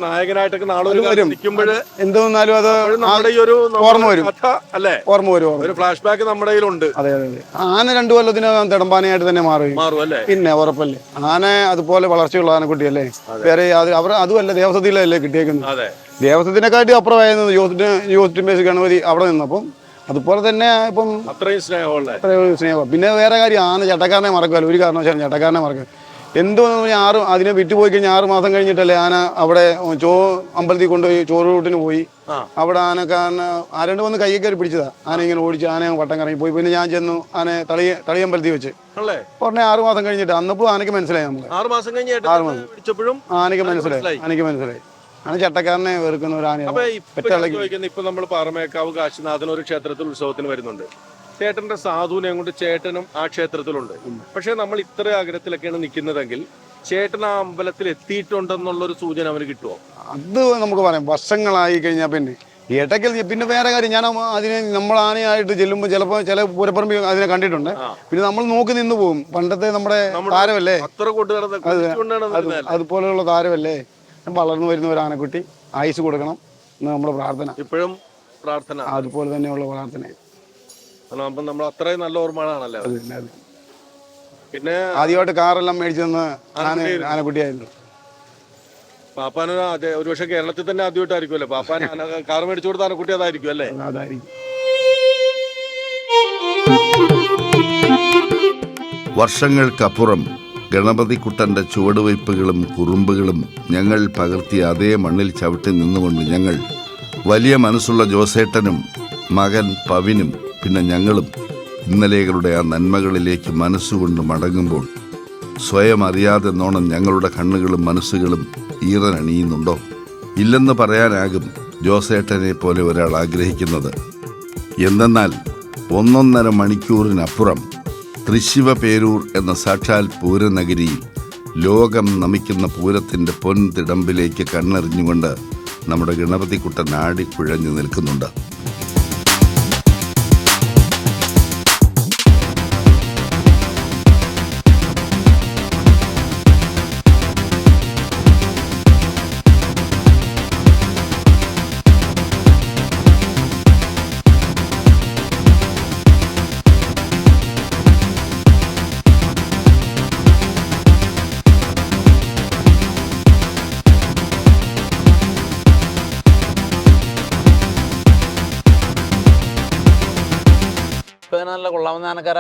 B: നായകനായിട്ടൊക്കെ നാളെ
F: അത് വരും.
B: നിൽക്കുമ്പോൾ
F: എന്തെന്നാലും അത്
B: നമ്മുടെ ഈ ഒരു
F: ഓർമ്മ വരും.
B: കഥ അല്ലേ?
F: ഓർമ്മ വരും
B: ഒരു ഫ്ലാഷ് ബാക്ക് നമ്മുടെ കയ്യിലുണ്ട്.
F: അതെ അതെ അതെ. ആന രണ്ടു കൊല്ലത്തിനകം തിടമ്പാനയായിട്ട് തന്നെ മാറും
B: മാറും അല്ലേ?
F: പിന്നെ ഉറപ്പല്ലേ? ആന അതുപോലെ വളർച്ചയുള്ള ആനക്കുട്ടിയല്ലേ? വേറെ അത് അവർ അതുമല്ല ദേവസ്വത്തിലല്ലേ കിട്ടിയേക്കുന്നത്.
B: അതെ.
F: ദേവസ്വത്തിനെക്കാട്ടി അപ്പുറമായിരുന്നു ജോസിന് ജോസ് ടിമേസ് ഗണപതി അവിടെ നിന്നപ്പം. അതുപോലെ തന്നെ ഇപ്പം
B: അത്രയും സ്നേഹമുള്ള
F: അത്രയും സ്നേഹം. പിന്നെ വേറെ കാര്യം ആന ചട്ടക്കാരനെ മറക്കുമല്ലോ ഒരു കാരണവശാലും ചട്ടക്കാരനെ മറക്കും എന്തുവെന്ന് പറഞ്ഞാൽ ആറ് അതിനെ വിറ്റ് പോയി കഴിഞ്ഞാൽ ആറ് മാസം കഴിഞ്ഞിട്ടല്ലേ ആന അവിടെ ചോ അമ്പലത്തിൽ കൊണ്ടുപോയി ചോറ് റൂട്ടിന് പോയി. അവിടെ ആനക്കാരന് ആരണ്ട് വന്ന് കൈ കയറി പിടിച്ചതാ. ആന ഇങ്ങനെ ഓടിച്ച് ആന വട്ടം കറങ്ങി പോയി. പിന്നെ ഞാൻ ചെന്നു ആന തളി തളിയമ്പലത്തിൽ വെച്ച്.
B: അല്ലേ
F: ഉടനെ ആറ് മാസം കഴിഞ്ഞിട്ട് അന്നപ്പോ ആനക്ക് മനസ്സിലായി നമുക്ക്
B: ആറ് മാസം കഴിഞ്ഞിട്ട്
F: ആറ് മാസം.
B: പിടിച്ചപ്പോഴും
F: ആനയ്ക്ക്
B: ആനയ്ക്ക്
F: മനസ്സിലായി. ആനക്ക് മനസ്സിലായി. ആണ് ചട്ടക്കാരനെ വെറുക്കുന്ന ഒരു ആനയാണ്.
B: ഇപ്പൊ നമ്മൾ പാറമേക്കാവ് കാശിനാഥൻ ഒരു ക്ഷേത്രത്തിൽ ഉത്സവത്തിന് വരുന്നുണ്ട്. ചേട്ടന്റെ സാധുവിനെ കൊണ്ട് ചേട്ടനും ആ ക്ഷേത്രത്തിലുണ്ട്. പക്ഷെ നമ്മൾ ഇത്ര അകലത്തിലൊക്കെയാണ് നിൽക്കുന്നതെങ്കിൽ ചേട്ടൻ ആ അമ്പലത്തിൽ എത്തിയിട്ടുണ്ടെന്നുള്ള ഒരു സൂചന അവന് കിട്ടുമോ
F: അത് നമുക്ക് പറയാം. വർഷങ്ങളായി കഴിഞ്ഞാൽ പിന്നെ. ഇടയ്ക്കൽ പിന്നെ വേറെ കാര്യം ഞാൻ അതിനെ നമ്മൾ ആനയായിട്ട് ചെല്ലുമ്പോൾ ചിലപ്പോൾ ചില പൂരപ്പറമ്പ് അതിനെ കണ്ടിട്ടുണ്ട്. പിന്നെ നമ്മൾ നോക്കി നിന്ന് പോകും പണ്ടത്തെ നമ്മുടെ താരമല്ലേ? അതുപോലെയുള്ള താരമല്ലേ? വളർന്നു വരുന്ന ഒരു ആനക്കുട്ടി. ആയുസ് കൊടുക്കണം എന്ന് നമ്മുടെ പ്രാർത്ഥന.
B: ഇപ്പോഴും പ്രാർത്ഥന.
F: അതുപോലെ തന്നെയുള്ള പ്രാർത്ഥന
B: കാരണം അപ്പം നമ്മൾ അത്രയും നല്ല ഓർമ്മകളാണല്ലോ. പിന്നെ
F: ആദ്യമായിട്ട് കാറെല്ലാം മേടിച്ചെന്ന്
B: ആനക്കുട്ടിയായിരുന്നു. പാപ്പാന് അതെ ഒരുപക്ഷെ കേരളത്തിൽ തന്നെ ആദ്യമായിട്ടായിരിക്കുമല്ലേ? പാപ്പാൻ കാർ മേടിച്ചു കൊടുത്ത ആനക്കുട്ടി അതായിരിക്കും അല്ലേ?
F: അതായിരിക്കും.
A: വർഷങ്ങൾക്കപ്പുറം ഗണപതിക്കുട്ടന്റെ ചുവടുവയ്പ്പുകളും കുറുമ്പുകളും ഞങ്ങൾ പകർത്തിയ അതേ മണ്ണിൽ ചവിട്ടി നിന്നുകൊണ്ട് ഞങ്ങൾ വലിയ മനസ്സുള്ള ജോസേട്ടനും മകൻ പവിനും പിന്നെ ഞങ്ങളും ഇന്നലെകളുടെ ആ നന്മകളിലേക്ക് മനസ്സുകൊണ്ട് മടങ്ങുമ്പോൾ സ്വയം അറിയാതെ നോണം ഞങ്ങളുടെ കണ്ണുകളും മനസ്സുകളും ഈറനണിയുന്നുണ്ടോ ഇല്ലെന്ന് പറയാനാകും ജോസേട്ടനെ പോലെ ഒരാൾ ആഗ്രഹിക്കുന്നത്. എന്തെന്നാൽ ഒന്നൊന്നര മണിക്കൂറിനപ്പുറം തൃശിവ പേരൂർ എന്ന സാക്ഷാൽ പൂരനഗരിയിൽ ലോകം നമിക്കുന്ന പൂരത്തിന്റെ പൊൻതിടമ്പിലേക്ക് കണ്ണെറിഞ്ഞുകൊണ്ട് നമ്മുടെ ഗണപതിക്കുട്ടൻ ആടിക്കുഴഞ്ഞു നിൽക്കുന്നുണ്ട്.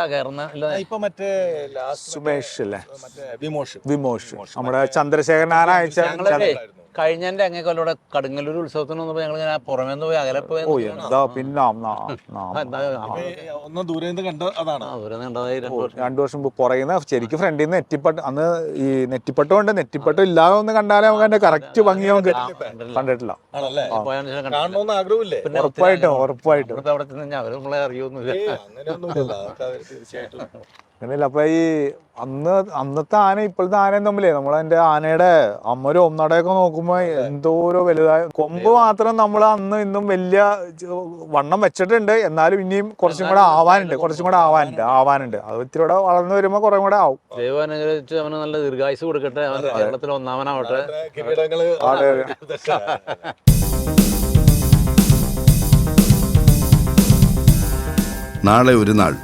C: കയറുന്ന
B: ഇപ്പൊ മറ്റേ
D: സുമേഷ് അല്ലേ?
B: മറ്റേ വിമോഷ്.
D: വിമോഷ്. നമ്മുടെ ചന്ദ്രശേഖരൻ അയച്ച
C: ഞങ്ങളെ കഴിഞ്ഞതിന്റെ അങ്ങേക്കൊല്ലൂടെ കടുങ്ങല്ലൂർ ഉത്സവത്തിന് വന്നപ്പോ ഞങ്ങൾ ഇങ്ങനെ പുറമേ നിന്ന് പോയി അകലെ പോയി
D: ഓ എന്താ പിന്നെ
B: ഒന്ന് ദൂരെ നിന്ന് കണ്ട അതാണ്.
C: കണ്ടതായി രണ്ടു വർഷം.
D: രണ്ടു വർഷം പുറയുന്ന ശരിക്കും ഫ്രണ്ടിൽ നിന്ന് നെറ്റിപ്പട്ട് അന്ന് ഈ നെറ്റിപ്പട്ട് ഉണ്ട് നെറ്റിപ്പട്ട് ഇല്ലാതെ ഒന്ന് കണ്ടാലേ നമുക്ക് അതിന്റെ കറക്റ്റ് ഭംഗി നമുക്ക് കണ്ടിട്ടില്ല. ഉറപ്പായിട്ടും ഉറപ്പായിട്ടും.
C: അവിടെ ചെന്ന് കഴിഞ്ഞാൽ അവർ നമ്മളെ അറിയൊന്നുമില്ല.
D: അങ്ങനെയല്ല അപ്പൊ ഈ അന്ന് അന്നത്തെ ആന ഇപ്പോഴത്തെ ആനയും തമ്മിലേ നമ്മളതിന്റെ ആനയുടെ അമ്മരും ഒന്നടയൊക്കെ നോക്കുമ്പോ എന്തോരോ വലുതായ കൊമ്പ് മാത്രം നമ്മൾ അന്ന് ഇന്നും വലിയ വണ്ണം വെച്ചിട്ടുണ്ട്. എന്നാലും ഇനിയും കുറച്ചും കൂടെ ആവാനുണ്ട് കുറച്ചും കൂടെ ആവാനുണ്ട് ആവാനുണ്ട്. അത് ഇത്തിരി കൂടെ വളർന്നു വരുമ്പോ കുറെ കൂടെ ആവും.
C: അവന് നല്ല ദീർഘായുസ് കൊടുക്കട്ടെ. കേരളത്തിൽ ഒന്നാമനാവട്ടെ.
D: അതെ,
A: നാളെ ഒരു നാൾ.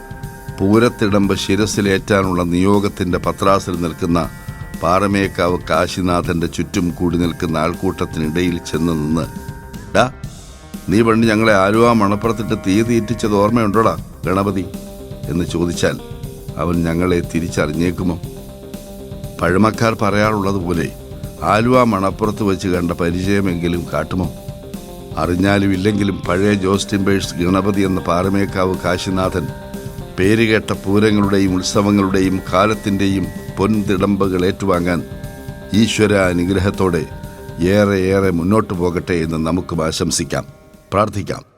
A: പൂരത്തിടമ്പ് ശിരസിലേറ്റാനുള്ള നിയോഗത്തിന്റെ പത്രാസിൽ നിൽക്കുന്ന പാറമേക്കാവ് കാശിനാഥന്റെ ചുറ്റും കൂടി നിൽക്കുന്ന ആൾക്കൂട്ടത്തിനിടയിൽ ചെന്ന് നിന്ന് ഡാ നീ പണ്ട് ഞങ്ങളെ ആലുവ മണപ്പുറത്തിട്ട് തീ തീറ്റിച്ചത് ഓർമ്മയുണ്ടോടാ ഗണപതി? എന്ന് ചോദിച്ചാൽ അവൻ ഞങ്ങളെ തിരിച്ചറിഞ്ഞേക്കുമോ? പഴമക്കാർ പറയാറുള്ളത് പോലെ ആലുവ മണപ്പുറത്ത് വെച്ച് കണ്ട പരിചയമെങ്കിലും കാട്ടുമോ? അറിഞ്ഞാലും ഇല്ലെങ്കിലും പഴയ ജോസ് ടിംബേഴ്സ് ഗണപതി എന്ന പാറമേക്കാവ് കാശിനാഥൻ പേരുകേട്ട പൂരങ്ങളുടെയും ഉത്സവങ്ങളുടെയും കാലത്തിന്റെയും പൊൻതിടമ്പുകൾ ഏറ്റുവാങ്ങാൻ ഈശ്വര അനുഗ്രഹത്തോടെ ഏറെ ഏറെ മുന്നോട്ട് പോകട്ടെ എന്ന് നമുക്കും ആശംസിക്കാം. പ്രാർത്ഥിക്കാം.